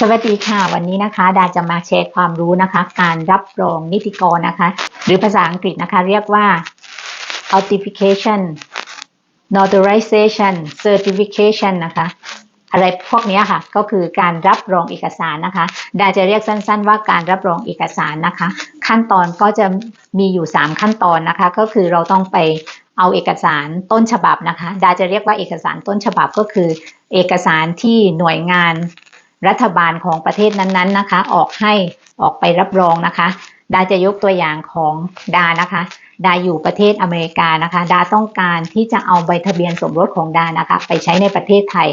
สวัสดีค่ะ วันนี้นะคะ ดาจะมาแชร์ความรู้นะคะ การรับรองนิติกรนะคะ หรือภาษาอังกฤษนะคะ เรียกว่า authentication notarization certification นะคะ อะไรพวกนี้ค่ะ ก็คือการรับรองเอกสารนะคะ ดาจะเรียกสั้น ๆ ว่าการรับรองเอกสารนะคะ ขั้นตอนก็จะมีอยู่ 3 ขั้นตอนนะคะ ก็คือเราต้องไป เอาเอกสารต้นฉบับนะคะ ดาจะเรียกว่าเอกสารต้นฉบับก็คือ เอกสารที่หน่วยงานรัฐบาลของประเทศนั้นๆนะคะ ออกให้ออกไปรับรองนะคะ ดาจะยกตัวอย่างของดานะคะ ดาอยู่ประเทศอเมริกานะคะ ดาต้องการที่จะเอาใบทะเบียนสมรสของดานะคะ ไปใช้ในประเทศไทย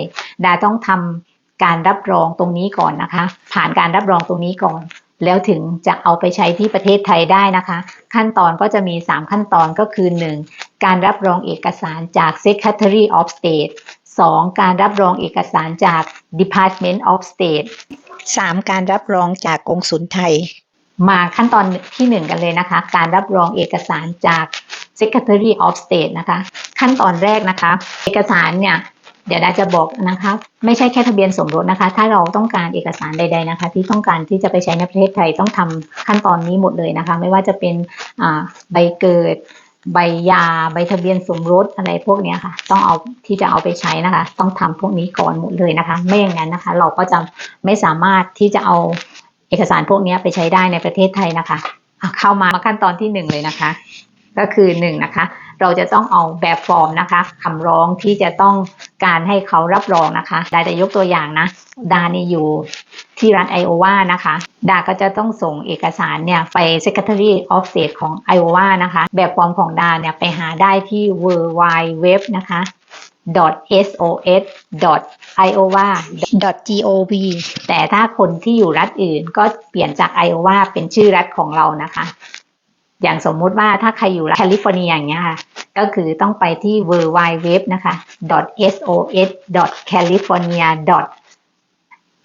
ดาต้องทำการรับรองตรงนี้ก่อนนะคะ ผ่านการรับรองตรงนี้ก่อน แล้วถึงจะเอาไปใช้ที่ประเทศไทยได้นะคะ ขั้นตอนก็จะมี 3 ขั้นตอนก็คือ 1. การรับรองเอกสารจาก Secretary of State 2. การรับรองเอกสารจาก Department of State 3. การรับรองจากกงสุลไทย มาขั้นตอนที่หนึ่งกันเลยนะคะ การรับรองเอกสารจาก Secretary of State นะคะ ขั้นตอนแรกนะคะ เอกสารเนี่ย เดี๋ยวดาจะบอกนะคะ ไม่ใช่แค่ทะเบียนสมรสนะคะ ถ้าเราต้องการเอกสารใด ๆนะคะ ที่ต้องการที่จะไปใช้ในประเทศไทยต้องทำขั้นตอนนี้หมดเลยนะคะ ไม่ว่าจะเป็นใบเกิด ใบยา ใบทะเบียนสมรสอะไรพวกนี้ค่ะ ต้องเอาที่จะเอาไปใช้นะคะ ต้องทำพวกนี้ก่อนหมดเลยนะคะ ไม่อย่างนั้นนะคะ เราก็จะไม่สามารถที่จะเอาเอกสารพวกนี้ไปใช้ได้ในประเทศไทยนะคะอะเข้ามาขั้นตอนที่หนึ่งเลยนะคะ ก็คือหนึ่งนะคะ เราจะต้องเอาแบบฟอร์มนะคะคำร้องที่จะต้องการให้เขารับรองนะคะดาจะยกตัวอย่างนะดานี่อยู่ที่รัฐไอโอวานะคะ ดาก็จะต้องส่งเอกสารเนี่ยไป Secretary of State ของไอโอวานะคะ แบบฟอร์มของดาเนี่ยไปหาได้ที่ w w w นะคะ sos iowa gov แต่ถ้าคนที่อยู่รัฐอื่นก็เปลี่ยนจาก Iowa เป็นชื่อรัฐของเรานะคะ อย่างสมมุติว่าถ้าใครอยู่แคลิฟอร์เนียอย่างเงี้ยค่ะ ก็คือต้องไปที่ w w w นะคะ sos california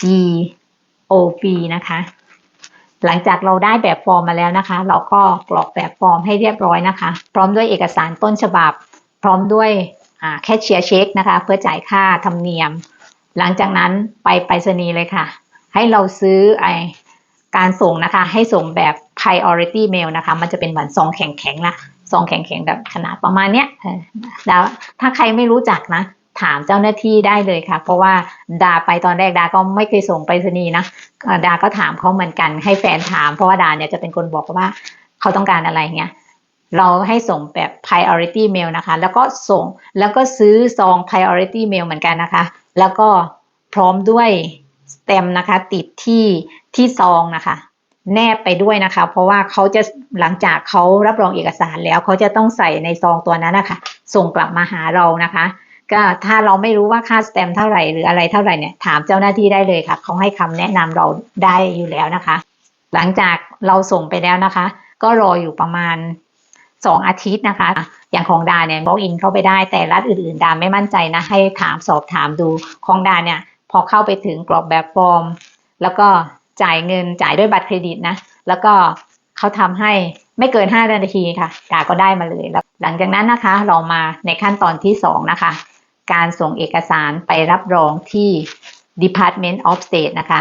gov นะคะ หลังจากเราได้แบบฟอร์มมาแล้วนะคะ เราก็กรอกแบบฟอร์มให้เรียบร้อยนะคะ พร้อมด้วยเอกสารต้นฉบับ พร้อมด้วยแคชเชียร์เช็คนะคะ เพื่อจ่ายค่าธรรมเนียม หลังจากนั้นไปไปรษณีย์เลยค่ะ ให้เราซื้อไอ การส่งนะคะให้ส่งแบบ priority mail นะคะมันจะเป็นเหมือนซองแข็งๆนะซองแข็งๆแบบขนาดประมาณเนี้ยเออแล้วถ้าใครไม่รู้จักนะ ถามเจ้าหน้าที่ได้เลยค่ะ เพราะว่าดาไปตอนแรกดาก็ไม่เคยส่งไปรษณีย์นะดาก็ถามเขาเหมือนกันให้แฟนถาม เพราะว่าดาเนี่ยจะเป็นคนบอกว่าเขาต้องการอะไรเงี้ยเราให้ส่งแบบ priority mail นะคะ แล้วก็ส่งแล้วก็ซื้อซอง priority mail เหมือนกันนะคะ แล้วก็พร้อมด้วย สเต็มนะคะ ติดที่ที่ซองนะคะ แนบไปด้วยนะคะ เพราะว่าเขาจะหลังจากเขารับรองเอกสารแล้วเขาจะต้องใส่ในซองตัวนั้นนะคะ ส่งกลับมาหาเรานะคะ ก็ถ้าเราไม่รู้ว่าค่าสแตมเท่าไหร่หรืออะไรเท่าไหร่เนี่ยถามเจ้าหน้าที่ได้เลยค่ะเขาให้คำแนะนำเราได้อยู่แล้วนะคะ หลังจากเราส่งไปแล้วนะคะ ก็รออยู่ประมาณสองอาทิตย์นะคะ อย่างของดาเนี่ยล็อกอินเข้าไปได้แต่รัฐอื่นๆ ดาไม่มั่นใจนะ ให้ถามสอบถามดูของดาเนี่ย พอเข้าไปถึงกรอกแบบฟอร์ม แล้วก็จ่ายเงินจ่ายด้วยบัตรเครดิตนะ แล้วก็เขาทำให้ไม่เกิน 5 นาทีค่ะดาก็ได้มาเลยแล้วหลังจากนั้นนะคะ เรามาในขั้นตอนที่ 2 นะคะ การส่งเอกสารไปรับรองที่ Department of State นะคะ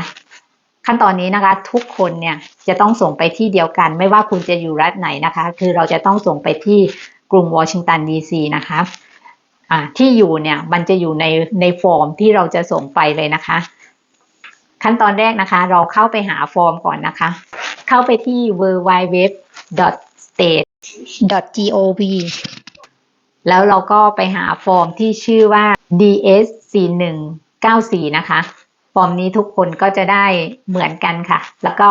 ขั้นตอนนี้นะคะทุกคนเนี่ยจะต้องส่งไปที่เดียวกัน ไม่ว่าคุณจะอยู่รัฐไหนนะคะ คือเราจะต้องส่งไปที่กรุงวอชิงตันดีซีนะคะ ที่อยู่เนี่ยมันจะอยู่ในในฟอร์มที่เราจะส่งไปเลยนะคะ ขั้นตอนแรกนะคะ เราเข้าไปหาฟอร์มก่อนนะคะ เข้าไปที่ w w w state gov แล้วเราก็ไปหาฟอร์มที่ชื่อว่า ds 4 1 9 4นะคะ ฟอร์มนี้ทุกคนก็จะได้เหมือนกันค่ะ แล้วก็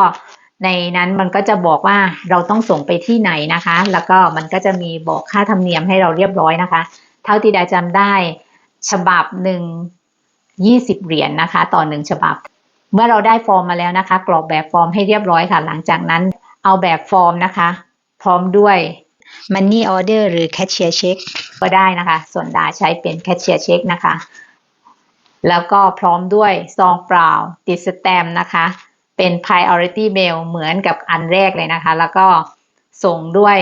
ในนั้นมันก็จะบอกว่าเราต้องส่งไปที่ไหนนะคะ แล้วก็มันก็จะมีบอกค่าธรรมเนียมให้เราเรียบร้อยนะคะ ท่าที่ดาจำได้ ฉบับหนึ่งยี่สิบเหรียญนนะคะ ต่อหนึ่งฉบับ เมื่อเราได้ฟอร์มมาแล้วนะคะ กรอกแบบฟอร์มให้เรียบร้อยค่ะ หลังจากนั้นเอาแบบฟอร์มนะคะ พร้อมด้วย Money Order หรือ Cashier Check ก็ได้นะคะ ส่วนดาใช้เป็น Cashier Check นะคะ แล้วก็พร้อมด้วยซองเปล่าติดสแตมนะคะ เป็น priority mail เหมือนกับอันแรกเลยนะคะ แล้วก็ส่งด้วย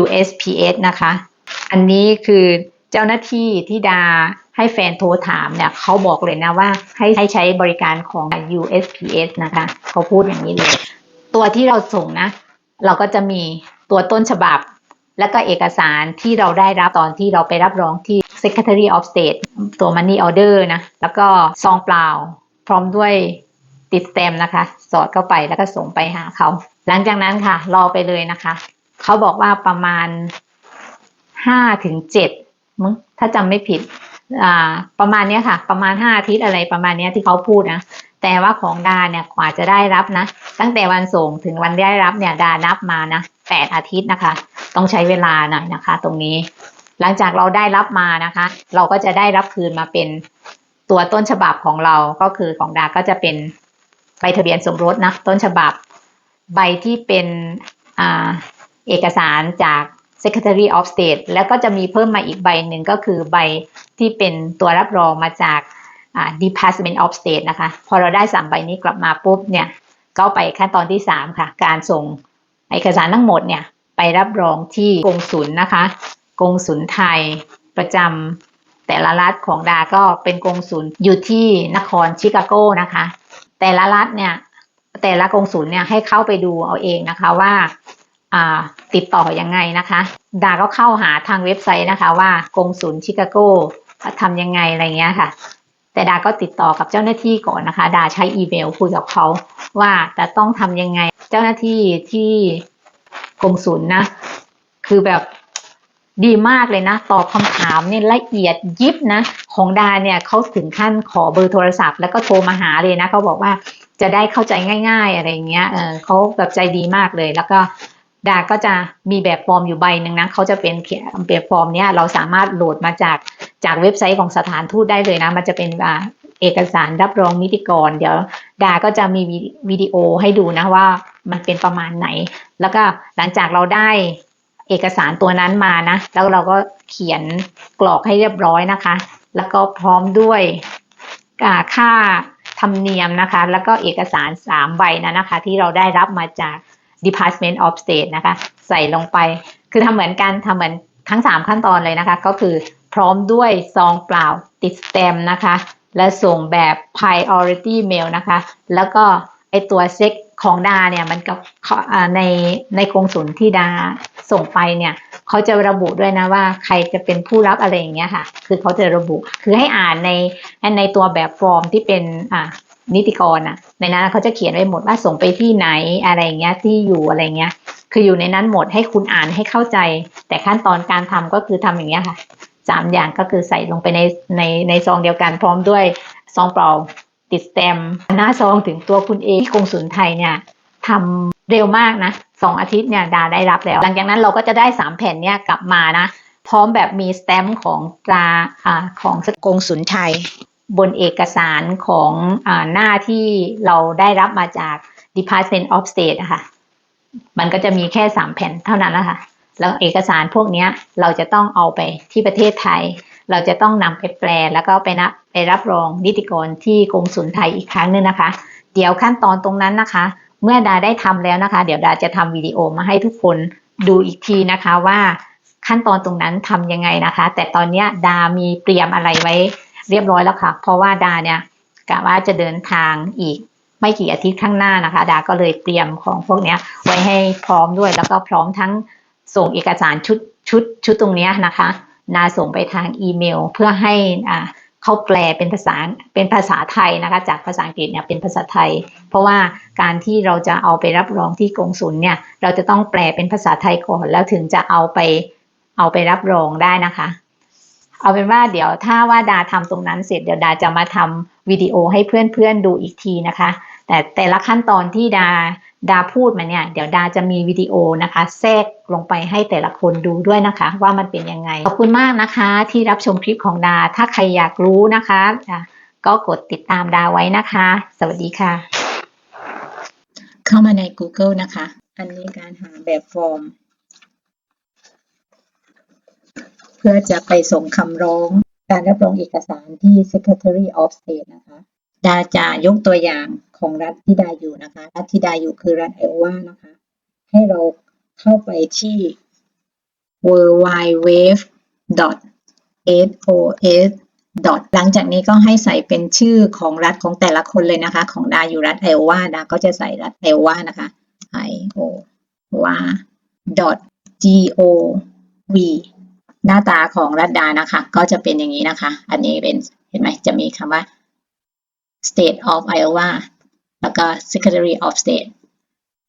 USPS นะคะ อันนี้คือเจ้าหน้าที่ที่ดาให้แฟนโทรถามเนี่ยเขาบอกเลยนะว่าให้ให้ใช้บริการของ USPS นะคะเขาพูดอย่างนี้เลย ตัวที่เราส่งนะ เราก็จะมีตัวต้นฉบับ แล้วก็เอกสารที่เราได้รับตอนที่เราไปรับรองที่ Secretary of State ตัว Money Order นะ แล้วก็ซองเปล่า พร้อมด้วยติดสแตมนะคะ สอดเข้าไปแล้วก็ส่งไปหาเขา หลังจากนั้นค่ะ รอไปเลยนะคะ เขาบอกว่าประมาณ ห้าถึงเจ็ดมึงถ้าจำไม่ผิดอ่าประมาณเนี้ยค่ะ ประมาณห้าอาทิตย์อะไรประมาณเนี้ยที่เขาพูดนะแต่ว่าของดาเนี่ยกว่าจะได้รับนะ ตั้งแต่วันส่งถึงวันได้รับเนี่ยดานับมานะแปดอาทิตย์นะคะ ต้องใช้เวลาหน่อยนะคะ ตรงนี้ หลังจากเราได้รับมานะคะ เราก็จะได้รับคืนมาเป็นตัวต้นฉบับของเราก็คือของดาก็จะเป็นใบทะเบียนสมรสนะต้นฉบับ ใบที่เป็นอ่าเอกสารจาก Secretary of State แล้วก็จะมีเพิ่มมาอีกใบหนึ่งก็คือใบที่เป็นตัวรับรองมาจากอ่า Department of State นะคะ พอเราได้สามใบนี้กลับมาปุ๊บเนี่ยก็ไปขั้นตอนที่สามค่ะ การส่งเอกสารทั้งหมดเนี่ยไปรับรองที่กงสุลนะคะกงสุลไทยประจำแต่ละรัฐของดาก็เป็นกงสุลอยู่ที่นครชิคาโกนะคะ แต่ละรัฐเนี่ยแต่ละกงสุลเนี่ยให้เข้าไปดูเอาเองนะคะว่า ติดต่อยังไงนะคะ ดาก็เข้าหาทางเว็บไซต์นะคะ ว่ากงสุลชิคาโกทำยังไงอะไรเงี้ยค่ะ แต่ดาก็ติดต่อกับเจ้าหน้าที่ก่อนนะคะ ดาใช้อีเมลคุยกับเขาว่าจะต้องทำยังไง เจ้าหน้าที่ที่กงสุลนะ คือแบบดีมากเลยนะ ตอบคำถามเนี่ยละเอียดยิบนะ ของดาเนี่ยเขาถึงขั้นขอเบอร์โทรศัพท์ แล้วก็โทรมาหาเลยนะเขาบอกว่าจะได้เข้าใจง่าย ๆ อะไรเงี้ยเออเขาแบบใจดีมากเลย แล้วก็ ดาก็จะมีแบบฟอร์มอยู่ใบหนึ่งนะเขาจะเป็นเขียนแบบฟอร์มเนี้ยเราสามารถโหลดมาจากจากเว็บไซต์ของสถานทูตได้เลยนะ มันจะเป็นเอกสารรับรองนิติกร เดี๋ยวดาก็จะมีวิดีโอให้ดูนะว่ามันเป็นประมาณไหน แล้วก็หลังจากเราได้เอกสารตัวนั้นมานะ แล้วเราก็เขียนกรอกให้เรียบร้อยนะคะ แล้วก็พร้อมด้วยค่าธรรมเนียมนะคะ แล้วก็เอกสารสามใบนะนะคะ ที่เราได้รับมาจาก Department of State นะคะ ใส่ลงไป คือทำเหมือนกันทำเหมือนทั้งสามขั้นตอนเลยนะคะ ก็คือพร้อมด้วยซองเปล่าติดสแตมนะคะ และส่งแบบ priority mail นะคะ แล้วก็ไอตัวเซ็กของดาเนี่ยมันกับในในกรงสุลที่ดาส่งไปเนี่ยเขาจะระบุด้วยนะว่าใครจะเป็นผู้รับอะไรอย่างเงี้ยค่ะ คือเขาจะระบุคือให้อ่านในในตัวแบบฟอร์มที่เป็นอ่า นิติกรอะ ในนั้นเขาจะเขียนไว้หมดว่าส่งไปที่ไหนอะไรเงี้ยที่อยู่อะไรเงี้ย คืออยู่ในนั้นหมดให้คุณอ่านให้เข้าใจ แต่ขั้นตอนการทำก็คือทำอย่างเงี้ยค่ะสามอย่างก็คือใส่ลงไปในในในซองเดียวกันพร้อมด้วยซองเปล่าติดสแตมหน้าซองถึงตัวคุณเองที่กงสุลไทยเนี่ยทำเร็วมากนะสองอาทิตย์เนี่ยดาได้รับแล้ว หลังจากนั้นเราก็จะได้สามแผ่นเนี่ยกลับมานะ พร้อมแบบมีสแตมป์ของตราอ่าของกงสุลไทย บนเอกสารของอหน้าที่เราได้รับมาจาก Department of State อะค่ะมันก็จะมีแค่สามแผ่นเท่านั้นนะคะแล้วเอกสารพวกนี้เราจะต้องเอาไปที่ประเทศไทย เราจะต้องนำไปแปลแล้วก็ไปนะไปรับรองนิติกรที่กงสุลไทยอีกครั้งหนึงนะคะ เดี๋ยวขั้นตอนตรงนั้นนะคะ เมื่อดาได้ทำแล้วนะคะ เดี๋ยวดาจะทำวิดีโอมาให้ทุกคนดูอีกทีนะคะว่าขั้นตอนตรงนั้นทำยังไงนะคะ แต่ตอนนี้ดามีเตรียมอะไรไว้ เรียบร้อยแล้วค่ะ เพราะว่าดาเนี่ยกะว่าจะเดินทางอีกไม่กี่อาทิตย์ข้างหน้านะคะ ดาก็เลยเตรียมของพวกนี้ไว้ให้พร้อมด้วย แล้วก็พร้อมทั้งส่งเอกสารชุดชุดชุดตรงนี้นะคะนาส่งไปทางอีเมล เพื่อให้อ่าเขาแปลเป็นภาษาเป็นภาษาไทยนะคะ จากภาษาอังกฤษเนี่ยเป็นภาษาไทย เพราะว่าการที่เราจะเอาไปรับรองที่กงสุลเนี่ย เราจะต้องแปลเป็นภาษาไทยก่อนแล้วถึงจะเอาไปเอาไปรับรองได้นะคะ เอาเป็นว่าเดี๋ยวถ้าว่าดาทำตรงนั้นเสร็จเดี๋ยวดาจะมาทำวิดีโอให้เพื่อนๆดูอีกทีนะคะ แต่แต่ละขั้นตอนที่ดาดาพูดมาเนี่ยเดี๋ยวดาจะมีวิดีโอนะคะ แทรกลงไปให้แต่ละคนดูด้วยนะคะ ว่ามันเป็นยังไง ขอบคุณมากนะคะ ที่รับชมคลิปของดา ถ้าใครอยากรู้นะคะอะก็กดติดตามดาไว้นะคะ สวัสดีค่ะ เข้ามาใน Google นะคะ อันนี้การหาแบบฟอร์ม เพื่อจะไปส่งคำร้องการรับรองเอกสารที่ Secretary of State นะคะดาจะยกตัวอย่างของรัฐที่ดาอยู่นะคะ รัฐที่ดาอยู่คือรัฐไอโอวานะคะ ให้เราเข้าไปที่ w w w SOS ดอทหลังจากนี้ก็ให้ใส่เป็นชื่อของรัฐของแต่ละคนเลยนะคะ ของดาอยู่รัฐไอโอวาดาก็จะใส่รัฐไอโอวานะคะ I O วา dot G O V หน้าตาของรัฐดานะคะ ก็จะเป็นอย่างนี้นะคะ อันนี้เป็นเห็นไหมจะมีคำว่า State of Iowa แล้วก็ Secretary of State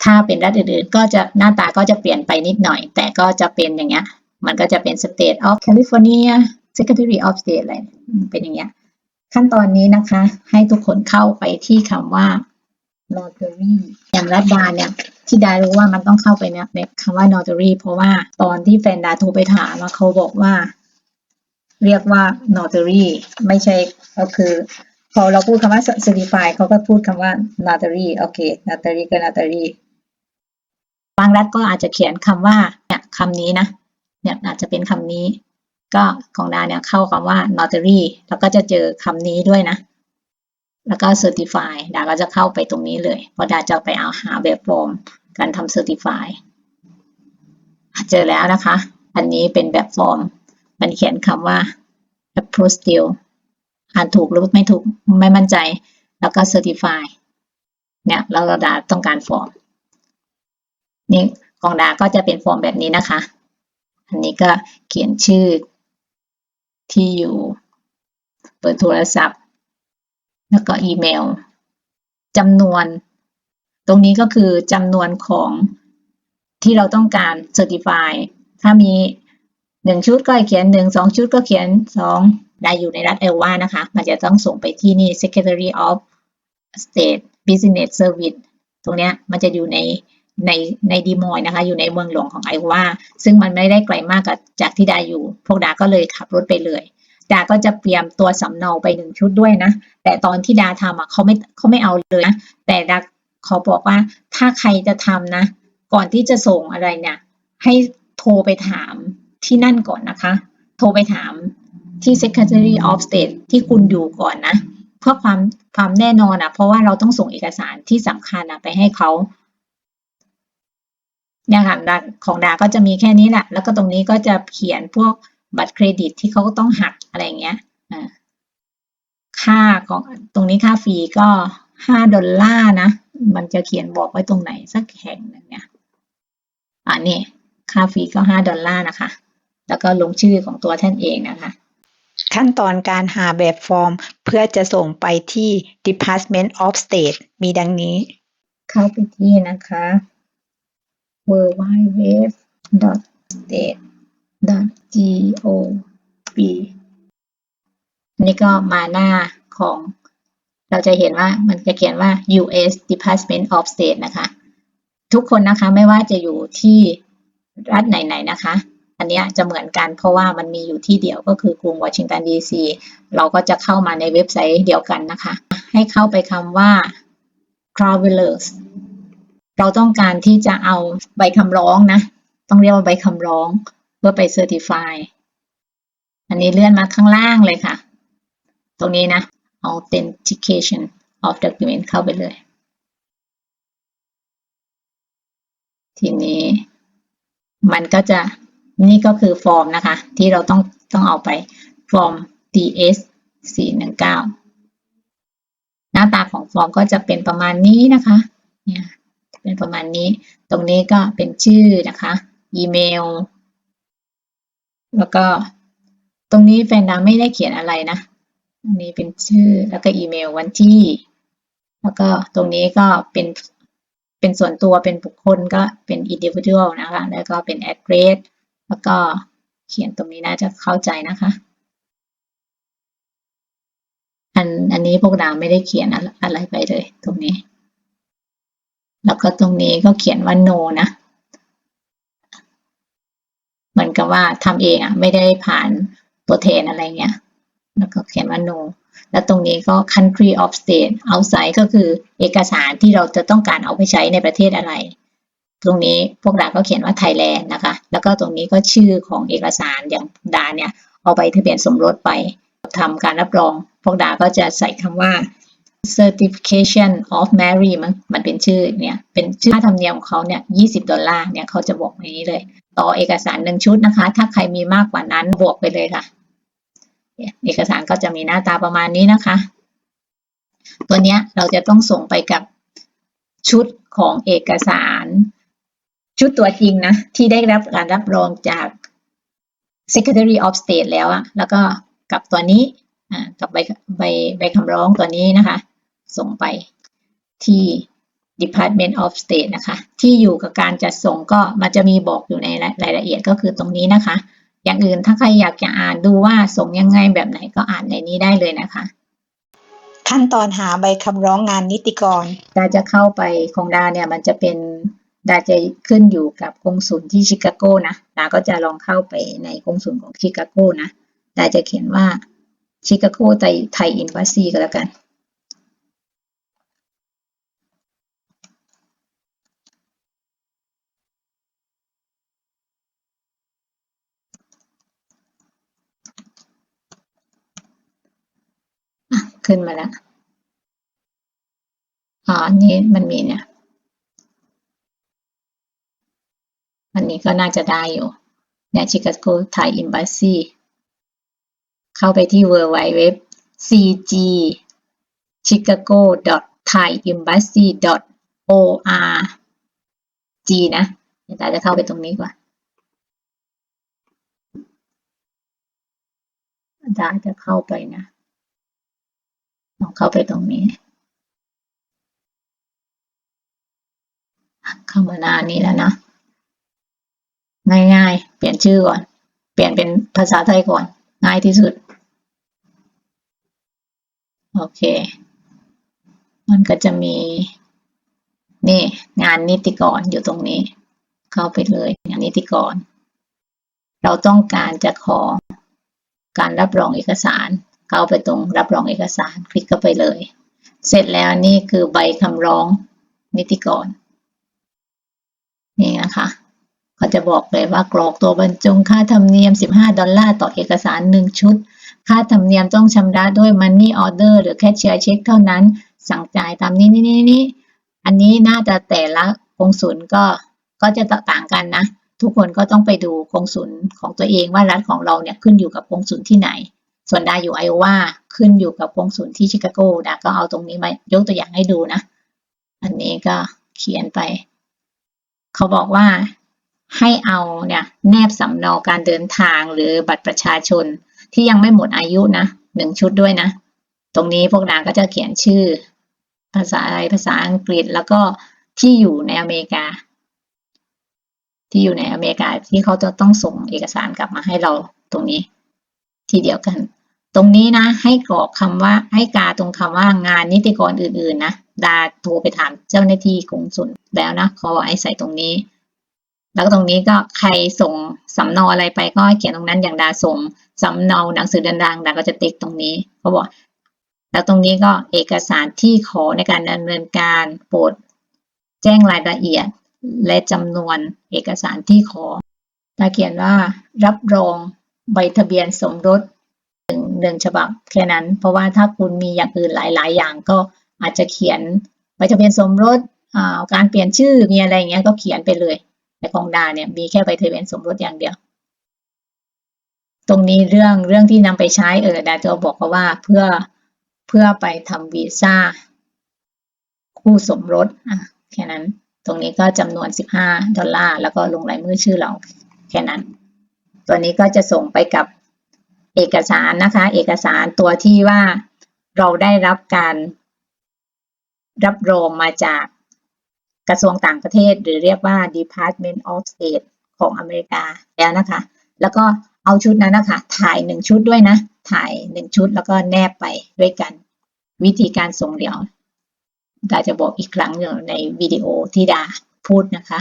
ถ้าเป็นรัฐอื่นๆ ก็จะหน้าตาก็จะเปลี่ยนไปนิดหน่อย แต่ก็จะเป็นอย่างเงี้ย มันก็จะเป็น State of California Secretary of State อะไรเป็นอย่างเงี้ย ขั้นตอนนี้นะคะ ให้ทุกคนเข้าไปที่คำว่า notary อย่างรัฐดาเนี่ย ที่ดารู้ว่ามันต้องเข้าไปเนี่ยในคำว่า notary เพราะว่าตอนที่แฟนดาโทรไปถามว่าเขาบอกว่า เรียกว่า notary ไม่ใช่ก็คือ พอเราพูดคำว่า certify เขาก็พูดคำว่า notary โอเค notary ก็ notary บางรัฐก็อาจจะเขียนคำว่าเนี่ยคำนี้นะเนี่ยอาจจะเป็นคำนี้ ก็ของดาเนี่ยเข้าคำว่า notary แล้วก็จะเจอคำนี้ด้วยนะ แล้วก็ certify ดาก็จะเข้าไปตรงนี้เลย เพราะดาจะไปเอาหาแบบฟอร์มการทำ certify เจอแล้วนะคะ อันนี้เป็นแบบฟอร์ม มันเขียนคำว่า apostille อ่านถูกหรือไม่ถูกไม่มั่นใจ แล้วก็ certify เนี่ยแล้วเราดาต้องการฟอร์ม นี่ของดาก็จะเป็นฟอร์มแบบนี้นะคะ อันนี้ก็เขียนชื่อที่อยู่ เปิดโทรศัพท์ แล้วก็อีเมลจำนวน ตรงนี้ก็คือจำนวนของที่เราต้องการ certify ถ้ามีหนึ่งชุดก็เขียนหนึ่งสองชุดก็เขียนสองได้อยู่ในรัฐเอลวานะคะ มันจะต้องส่งไปที่นี่ Secretary of State Business Service ตรงนี้มันจะอยู่ในในในดีมอยนะคะ อยู่ในเมืองหลวงของไอวาซึ่งมันไม่ได้ไกลมากกับจากที่ดาอยู่ พวกดาก็เลยขับรถไปเลย ดาก็จะเตรียมตัวสำเนาไปหนึ่งชุดด้วยนะ แต่ตอนที่ดาทำอะเขาไม่เขาไม่เอาเลยนะแต่ดาขอบอกว่าถ้าใครจะทำนะ ก่อนที่จะส่งอะไรเนี่ย ให้โทรไปถามที่นั่นก่อนนะคะ โทรไปถามที่ Secretary of State ที่คุณอยู่ก่อนนะ เพื่อความความแน่นอนอะ เพราะว่าเราต้องส่งเอกสารที่สำคัญอะไปให้เขาเนี่ยค่ะดาของดาก็จะมีแค่นี้แหละ แล้วก็ตรงนี้ก็จะเขียนพวก บัตรเครดิตที่เขาก็ต้องหักอะไรอย่างเงี้ยอ่าค่าของตรงนี้ค่าฟรีก็ห้าดอลลาร์นะ มันจะเขียนบอกไว้ตรงไหนสักแห่งหนึ่งเนี่ยอ่านี่ค่าฟรีก็ห้าดอลลาร์นะคะ แล้วก็ลงชื่อของตัวท่านเองนะคะ ขั้นตอนการหาแบบฟอร์มเพื่อจะส่งไปที่ Department of State มีดังนี้ เข้าไปที่นะคะ w w w state gov นี่ก็มาหน้าของ เราจะเห็นว่ามันจะเขียนว่า US Department of State นะคะ ทุกคนนะคะไม่ว่าจะอยู่ที่รัฐไหนๆนะคะ อันนี้จะเหมือนกันเพราะว่ามันมีอยู่ที่เดียวก็คือกรุงวอชิงตันดีซีเราก็จะเข้ามาในเว็บไซต์เดียวกันนะคะ ให้เข้าไปคำว่า travelers เราต้องการที่จะเอาใบคำร้องนะ ต้องเรียกว่าใบคำร้อง พื่อไป certify อันนี้เลื่อนมาข้างล่างเลยค่ะ ตรงนี้นะ authentication of document เข้าไปเลย ทีนี้ มันก็จะนี่ก็คือฟอร์มนะคะ ที่เราต้องต้องเอาไปฟอร์ม DS 419 หน้าตาของฟอร์มก็จะเป็นประมาณนี้นะคะเนี่ยเป็นประมาณนี้ ตรงนี้ก็เป็นชื่อนะคะ อีเมล แล้วก็ตรงนี้แฟนดาไม่ได้เขียนอะไรนะอันนี้เป็นชื่อแล้วก็อีเมลวันที่ แล้วก็ตรงนี้ก็เป็นเป็นส่วนตัวเป็นบุคคลก็เป็น individual นะคะ แล้วก็เป็น address แล้วก็เขียนตรงนี้น่าจะเข้าใจนะคะ อันอันนี้พวกดาไม่ได้เขียนอะไรไปเลย ตรงนี้ แล้วก็ตรงนี้ก็เขียนว่า no นะ เหมือนกับว่าทำเองอะไม่ได้ผ่านตัวแทนอะไรเงี้ย แล้วก็เขียนว่า no แล้วตรงนี้ก็ country of state outside ก็คือเอกสารที่เราจะต้องการเอาไปใช้ในประเทศอะไร ตรงนี้พวกดาก็เขียนว่า Thailand นะคะ แล้วก็ตรงนี้ก็ชื่อของเอกสารอย่างดาเนี่ย เอาไปทะเบียนสมรสไปทำการรับรอง พวกดาก็จะใส่คำว่า certification of marriage มันมันเป็นชื่อเนี่ยเป็นชื่อค่าธรรมเนียมของเขาเนี่ย20ดอลลาร์เนี่ยเขาจะบอกอย่างนี้เลย ต่อเอกสารหนึ่งชุดนะคะ ถ้าใครมีมากกว่านั้นบวกไปเลยค่ะ เอกสารก็จะมีหน้าตาประมาณนี้นะคะ ตัวเนี้ยเราจะต้องส่งไปกับชุดของเอกสาร ชุดตัวจริงนะ ที่ได้รับการรับรองจาก Secretary of State แล้วอะแล้วก็กับตัวนี้อ่ากับใบใบใบคำร้องตัวนี้นะคะ ส่งไปที่ Department of State นะคะ ที่อยู่กับการจัดส่งก็มันจะมีบอกอยู่ในรายละเอียดก็คือตรงนี้นะคะ อย่างอื่นถ้าใครอยากจะอ่านดูว่าส่งยังไงแบบไหนก็อ่านในนี้ได้เลยนะคะ ขั้นตอนหาใบคำร้องงานนิติกรดาจะเข้าไปของดาเนี่ยมันจะเป็นดาจะขึ้นอยู่กับกงสุลที่ชิคาโกนะดาก็จะลองเข้าไปในกงสุลของชิคาโกนะดาจะเขียนว่าชิคาโกไทยไทยอินบัสซีก็แล้วกัน ขึ้นมาแล้วอ๋ออันนี้มันมีเนี่ย อันนี้ก็น่าจะได้อยู่ เนี่ยชิคาโกไทยอินบัสซีเข้าไปที่ w w w cg chicago thai embassy org นะเดี๋ยวตาจะเข้าไปตรงนี้ก่อนตาจะเข้าไปนะ เข้าไปตรงนี้ เข้ามาหน้านี้แล้วนะ ง่ายๆ เปลี่ยนชื่อก่อน เปลี่ยนเป็นภาษาไทยก่อน ง่ายที่สุด โอเค มันก็จะมี นี่ งานนิติกรอยู่ตรงนี้ เข้าไปเลยงานนิติกร เราต้องการจะขอการรับรองเอกสาร เข้าไปตรงรับรองเอกสาร คลิกเข้าไปเลย เสร็จแล้วนี่คือใบคำร้องนิติกร นี่นะคะเขาจะบอกเลยว่ากรอกตัวบรรจงค่าธรรมเนียม 15 ดอลลาร์ต่อเอกสาร 1 ชุด ค่าธรรมเนียมต้องชำระด้วย Money Order หรือ Cashier Check เท่านั้น สั่งจ่ายตามนี้นี่นี่นี่อันนี้น่าจะแต่ละกงสุลก็ก็จะต่างกันนะ ทุกคนก็ต้องไปดูกงสุลของตัวเองว่ารัฐของเราเนี่ยขึ้นอยู่กับกงสุลที่ไหน ส่วนดาอยู่ไอโอวาขึ้นอยู่กับกงสุลที่ชิคาโกดาก็เอาตรงนี้มายกตัวอย่างให้ดูนะ อันนี้ก็เขียนไป เขาบอกว่าให้เอาเนี่ยแนบสำเนาการเดินทางหรือบัตรประชาชนที่ยังไม่หมดอายุนะหนึ่งชุดด้วยนะ ตรงนี้พวกนางก็จะเขียนชื่อ ภาษาอะไรภาษาอังกฤษแล้วก็ที่อยู่ในอเมริกา ที่อยู่ในอเมริกาที่เขาจะต้องส่งเอกสารกลับมาให้เราตรงนี้ ทีเดียวกัน ตรงนี้นะให้กรอกคำว่าให้กาตรงคำว่างานนิติกรอื่นๆนะดาโทรไปถามเจ้าหน้าที่กงสุลแล้วนะเขาบอกให้ใส่ตรงนี้ แล้วตรงนี้ก็ใครส่งสำเนาอะไรไปก็เขียนตรงนั้นอย่างดาส่งสำเนาหนังสือเดินทางดาก็จะติ๊กตรงนี้เขาบอกแล้วตรงนี้ก็เอกสารที่ขอในการดำเนินการโปรดแจ้งรายละเอียดและจำนวนเอกสารที่ขอดาเขียนว่ารับรอง ใบทะเบียนสมรสหนึ่งหนึ่งฉบับแค่นั้น เพราะว่าถ้าคุณมีอย่างอื่นหลาย ๆ อย่างก็อาจจะเขียนใบทะเบียนสมรสการเปลี่ยนชื่อมีอะไรอย่างเงี้ยก็เขียนไปเลยแต่ของดาเนี่ยมีแค่ใบทะเบียนสมรสอย่างเดียว ตรงนี้เรื่องเรื่องที่นำไปใช้เออดาจะบอกว่าเพื่อเพื่อไปทำวีซ่าคู่สมรสอะแค่นั้นตรงนี้ก็จำนวน 15 ดอลลาร์ แล้วก็ลงลายมือชื่อเราแค่นั้น ตัวนี้ก็จะส่งไปกับเอกสารนะคะ เอกสารตัวที่ว่าเราได้รับการรับรองมาจากกระทรวงต่างประเทศ หรือเรียกว่า Department of State ของอเมริกาแล้วนะคะ แล้วก็เอาชุดนั้นนะคะ ถ่ายหนึ่งชุดด้วยนะ ถ่ายหนึ่งชุดแล้วก็แนบไปด้วยกัน วิธีการส่งเดี่ยวดาจะบอกอีกครั้งหนึ่งในวิดีโอที่ดาพูดนะคะ